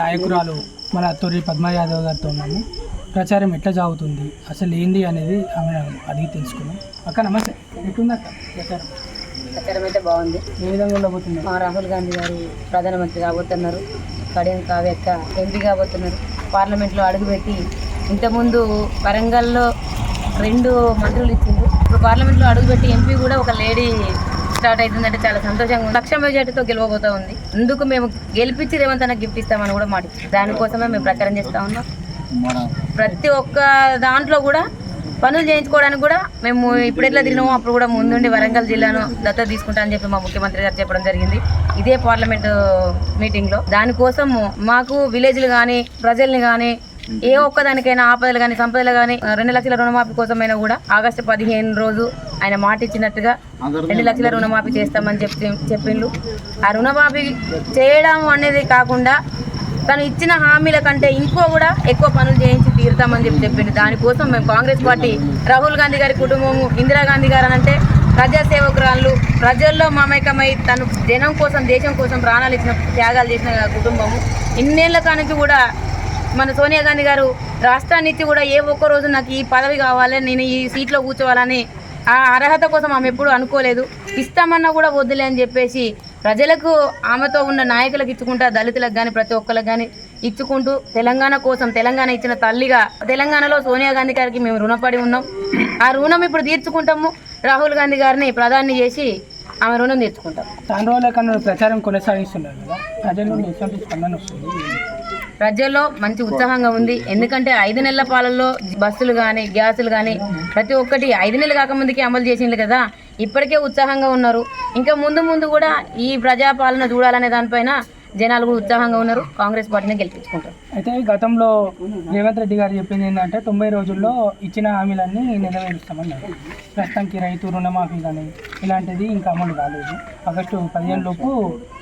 నాయకురాలు మన తొరి పద్మ యాదవ్ గారితో ఉన్నాము. ప్రచారం ఎట్లా సాగుతుంది? అసలు ఏంది అనేది ఆమె అడిగి తెలుసుకున్నాం అక్క నమస్తే. ఎట్లుంది అక్క ప్రచారం? ప్రచారం అయితే బాగుంది. ఏ విధంగా ఉండబోతుంది మా రాహుల్ గాంధీ గారు ప్రధానమంత్రి కాబోతున్నారు. కడియం కావ్యక్క ఎంపీ కాబోతున్నారు. పార్లమెంట్లో అడుగుపెట్టి ఇంతకుముందు వరంగల్లో రెండు మంత్రులు ఇచ్చింది ఇప్పుడు పార్లమెంట్లో అడుగుపెట్టి ఎంపీ కూడా ఒక లేడీ స్టార్ట్ అవుతుందంటే చాలా సంతోషంగా ఉంది. లక్ష మెజార్టీతో గెలవబోతా ఉంది. అందుకు మేము గెలిపించి రేవంత్ అన్న గిఫ్ట్ ఇస్తామని కూడా మాట దానికోసమే మేము ప్రచారం చేస్తా ఉన్నాం. ప్రతి ఒక్క దాంట్లో కూడా పనులు చేయించుకోవడానికి కూడా మేము ఇప్పుడు ఎట్లా తిరిగినామో అప్పుడు కూడా ముందుండి వరంగల్ జిల్లాను దత్తత తీసుకుంటా అని చెప్పి మా ముఖ్యమంత్రి గారు చెప్పడం జరిగింది. ఇదే పార్లమెంట్ మీటింగ్లో. దానికోసం మాకు విలేజ్లు కానీ ప్రజల్ని కానీ ఏ ఒక్కదానికైనా ఆపదలు కానీ సంపదలు కానీ రెండు లక్షల రుణమాఫీ కోసమైనా కూడా ఆగస్టు పదిహేను రోజు ఆయన మాట ఇచ్చినట్టుగా రెండు లక్షల రుణమాఫీ చేస్తామని చెప్పి చెప్పిండ్రు ఆ రుణమాఫీ చేయడం అనేది కాకుండా తను ఇచ్చిన హామీల కంటే ఇంకో కూడా ఎక్కువ పనులు చేయించి తీరుతామని చెప్పి చెప్పింది దానికోసం మేము కాంగ్రెస్ పార్టీ రాహుల్ గాంధీ గారి కుటుంబము ఇందిరాగాంధీ గారు అంటే ప్రజాసేవకురాళ్ళు ప్రజల్లో మమేకమై తను జనం కోసం దేశం కోసం ప్రాణాలు ఇచ్చిన త్యాగాలు చేసిన కుటుంబము. ఇన్నేళ్ళ కానికి కూడా మన సోనియా గాంధీ గారు రాష్ట్రాన్ని ఇచ్చి కూడా ఏ ఒక్క రోజు నాకు ఈ పదవి కావాలి నేను ఈ సీట్లో కూర్చోవాలని ఆ అర్హత కోసం ఆమె ఎప్పుడు అనుకోలేదు. ఇస్తామన్నా కూడా వద్దులే అని చెప్పేసి ప్రజలకు ఆమెతో ఉన్న నాయకులకు ఇచ్చుకుంటా దళితులకు కానీ ప్రతి ఒక్కరికి కానీ ఇచ్చుకుంటూ తెలంగాణ కోసం తెలంగాణ ఇచ్చిన తల్లిగా తెలంగాణలో సోనియా గాంధీ గారికి మేము రుణపడి ఉన్నాం. ఆ రుణం ఇప్పుడు తీర్చుకుంటాము. రాహుల్ గాంధీ గారిని ప్రధాని చేసి ఆమె రుణం తీర్చుకుంటాం. చాలా రోజుల కన్నా ప్రచారం కొనసాగిస్తున్నారు కదా. ప్రజల్లో మంచి ఉత్సాహంగా ఉంది. ఎందుకంటే ఐదు నెలల పాలల్లో బస్సులు కానీ గ్యాసులు కానీ ప్రతి ఒక్కటి ఐదు నెలలు కాకముందుకే అమలు చేసింది కదా. ఇప్పటికే ఉత్సాహంగా ఉన్నారు. ఇంకా ముందు ముందు కూడా ఈ ప్రజాపాలన చూడాలనే దానిపైన జనాలు కూడా ఉత్సాహంగా ఉన్నారు. కాంగ్రెస్ పార్టీని గెలిపించుకుంటారు. అయితే గతంలో రేవంత్ రెడ్డి గారు చెప్పింది ఏంటంటే తొంభై రోజుల్లో ఇచ్చిన హామీలన్నీ నెరవేరుస్తామన్నారు. ప్రస్తుతానికి రైతు రుణమాఫీ కానీ ఇలాంటిది ఇంకా అమలు కాలేదు. ఆగస్టు పదిహేను లోపు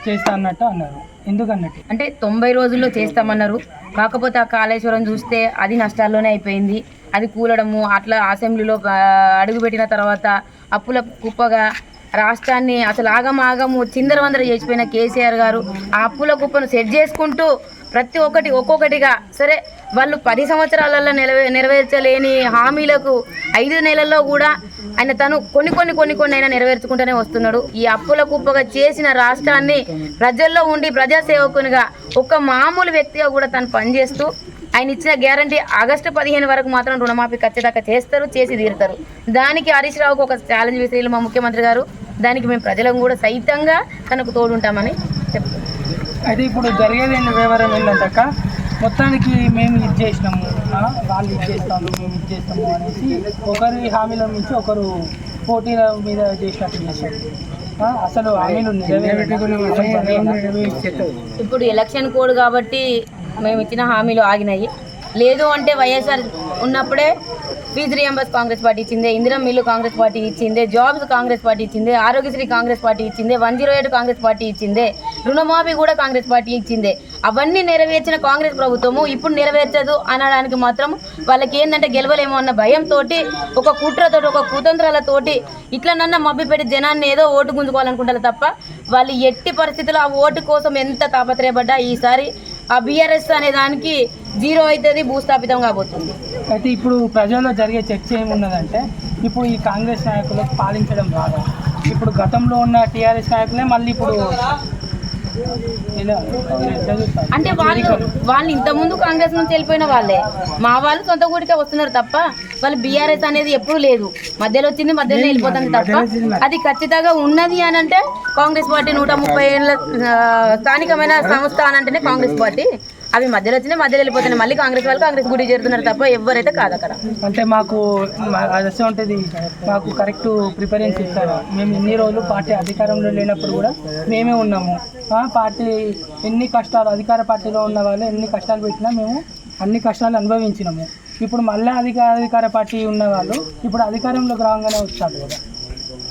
చేస్తా అన్నట్టు అన్నారు. ఎందుకన్నట్టు? అంటే తొంభై రోజుల్లో చేస్తామన్నారు. కాకపోతే ఆ కాళేశ్వరం చూస్తే అది నష్టాల్లోనే అయిపోయింది. అది కూలడము అట్లా అసెంబ్లీలో అడుగుపెట్టిన తర్వాత అప్పుల కుప్పగా రాష్ట్రాన్ని అసలు ఆగమాగము ఆగము చిందరవందర చేసిపోయిన కేసీఆర్ గారు ఆ అప్పుల కుప్పను సెట్ చేసుకుంటూ ప్రతి ఒక్కటి ఒక్కొక్కటిగా సరే వాళ్ళు పది సంవత్సరాలలో నెరవే నెరవేర్చలేని హామీలకు ఐదు నెలల్లో కూడా ఆయన తను కొన్ని కొన్ని కొన్ని కొన్ని అయినా నెరవేర్చుకుంటూనే వస్తున్నాడు. ఈ అప్పుల కుప్పగా చేసిన రాష్ట్రాన్ని ప్రజల్లో ఉండి ప్రజాసేవకునిగా ఒక మామూలు వ్యక్తిగా కూడా తను పనిచేస్తూ ఆయన ఇచ్చిన గ్యారంటీ ఆగస్టు పదిహేను వరకు మాత్రం రుణమాఫీ ఖచ్చితంగా చేస్తారు చేసి తీరుతారు. దానికి హరీష్ రావుకు ఒక ఛాలెంజ్ విసిరిలు మా ముఖ్యమంత్రి గారు. దానికి మేము ప్రజలను కూడా సైతంగా తనకు తోడుంటామని చెప్తున్నాం. అయితే ఇప్పుడు జరిగేది వివరం ఏంటంటక్క? మొత్తానికి మేము ఇది చేసినాము వాళ్ళు ఇది చేస్తాము మేము ఇది చేస్తాము అనేసి ఒకరి హామీల నుంచి ఒకరు పోటీల మీద చేసినట్టు చేశారు. అసలు హామీలు ఇప్పుడు ఎలక్షన్ కోడ్ కాబట్టి మేము ఇచ్చిన హామీలు ఆగినాయి. లేదు అంటే వైఎస్ఆర్ ఉన్నప్పుడే ఫీజు రియంబర్స్ కాంగ్రెస్ పార్టీ ఇచ్చిందే ఇందిరా మిల్లు కాంగ్రెస్ పార్టీ ఇచ్చిందే జాబ్స్ కాంగ్రెస్ పార్టీ ఇచ్చిందే ఆరోగ్యశ్రీ కాంగ్రెస్ పార్టీ ఇచ్చిందే one zero eight Congress party ఇచ్చిందే రుణమాఫీ కూడా కాంగ్రెస్ పార్టీ ఇచ్చిందే. అవన్నీ నెరవేర్చిన కాంగ్రెస్ ప్రభుత్వము ఇప్పుడు నెరవేర్చదు అనడానికి మాత్రం వాళ్ళకి ఏంటంటే గెలవలేమో అన్న భయంతో ఒక కుట్రతోటి ఒక కుతంత్రాలతోటి ఇట్లనన్నా మభ్యపెట్టి జనాన్ని ఏదో ఓటు గుంజుకోవాలనుకుంటారు తప్ప వాళ్ళు ఎట్టి పరిస్థితుల్లో ఆ ఓటు కోసం ఎంత తాపత్రయపడ్డా ఈసారి ఆ బీఆర్ఎస్ అనే దానికి జీరో అవుతుంది భూస్థాపితం కాబోతుంది. అయితే ఇప్పుడు ప్రజల్లో జరిగే చర్చ ఏమున్నదంటే ఇప్పుడు ఈ కాంగ్రెస్ నాయకులకు పాలించడం రాగా ఇప్పుడు గతంలో ఉన్న టీఆర్ఎస్ నాయకులే మళ్ళీ ఇప్పుడు అంటే వాళ్ళు వాళ్ళు ఇంతకుముందు కాంగ్రెస్ నుంచి వెళ్ళిపోయిన వాళ్ళే. మా వాళ్ళు సొంత ఊరికే వస్తున్నారు తప్ప వాళ్ళు బీఆర్ఎస్ అనేది ఎప్పుడూ లేదు. మధ్యలో వచ్చింది మధ్యలో వెళ్ళిపోతుంది తప్ప అది ఖచ్చితంగా ఉన్నది అని అంటే కాంగ్రెస్ పార్టీ నూట ముప్పై ఏళ్ళ స్థానికమైన సంస్థ అని అంటేనే కాంగ్రెస్ పార్టీ. అవి మధ్యలో వచ్చినాయి మధ్యలో వెళ్ళిపోతున్నాయి మళ్ళీ కాంగ్రెస్ వాళ్ళు కాంగ్రెస్ గుడి చేరుతున్నారు తప్ప ఎవరైతే కాదు అక్కడ. అంటే మాకు అది వస్తే ఉంటుంది. మాకు కరెక్ట్ ప్రిఫరెన్స్ ఇస్తారా. మేము ఇన్ని రోజులు పార్టీ అధికారంలో లేనప్పుడు కూడా మేమే ఉన్నాము. పార్టీ ఎన్ని కష్టాలు అధికార పార్టీలో ఉన్న వాళ్ళు ఎన్ని కష్టాలు పెట్టినా మేము అన్ని కష్టాలు అనుభవించినాము. ఇప్పుడు మళ్ళీ అధికార అధికార పార్టీ ఉన్న వాళ్ళు ఇప్పుడు అధికారంలోకి రాగానే వచ్చారు కదా.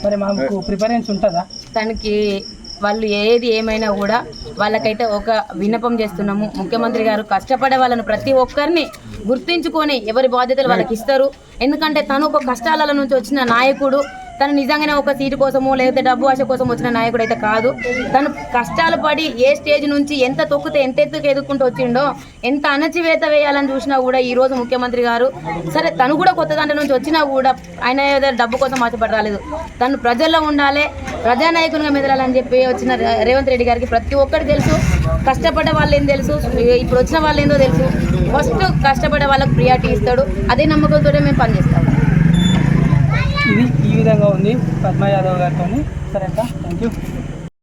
మరి మాకు ప్రిఫరెన్స్ ఉంటుందా? తనకి వాళ్ళు ఏది ఏమైనా కూడా వాళ్ళకైతే ఒక విన్నపం చేస్తున్నాము. ముఖ్యమంత్రి గారు కష్టపడే వాళ్ళను ప్రతి ఒక్కరిని గుర్తించుకొని ఎవరి బాధ్యతలు వాళ్ళకి ఇస్తారు. ఎందుకంటే తను ఒక కష్టాల నుంచి వచ్చిన నాయకుడు. తను నిజంగానే ఒక సీటు కోసమో లేకపోతే డబ్బు ఆశ కోసం వచ్చిన నాయకుడు అయితే కాదు. తను కష్టాలు పడి ఏ స్టేజ్ నుంచి ఎంత తొక్కితే ఎంత ఎత్తుకు ఎదుర్కొంటూ వచ్చిండో ఎంత అణచివేత వేయాలని చూసినా కూడా ఈ రోజు ముఖ్యమంత్రి గారు సరే తను కూడా కొత్త దాంట్లో నుంచి వచ్చినా కూడా ఆయన డబ్బు కోసం ఆశపడి రాలేదు తను ప్రజల్లో ఉండాలి ప్రజానాయకునిగా మెదలాలని చెప్పి వచ్చిన రేవంత్ రెడ్డి గారికి ప్రతి ఒక్కరు తెలుసు. కష్టపడ్డ వాళ్ళు ఏం తెలుసు? ఇప్పుడు వచ్చిన వాళ్ళు ఏందో తెలుసు. ఫస్ట్ కష్టపడే వాళ్ళకి ప్రియారిటీ ఇస్తాడు. అదే నమ్మకంతో మేము పనిచేస్తాం. ఈ విధంగా ఉంది పద్మ యాదవ్ గారితో సరే అక్క థ్యాంక్ యూ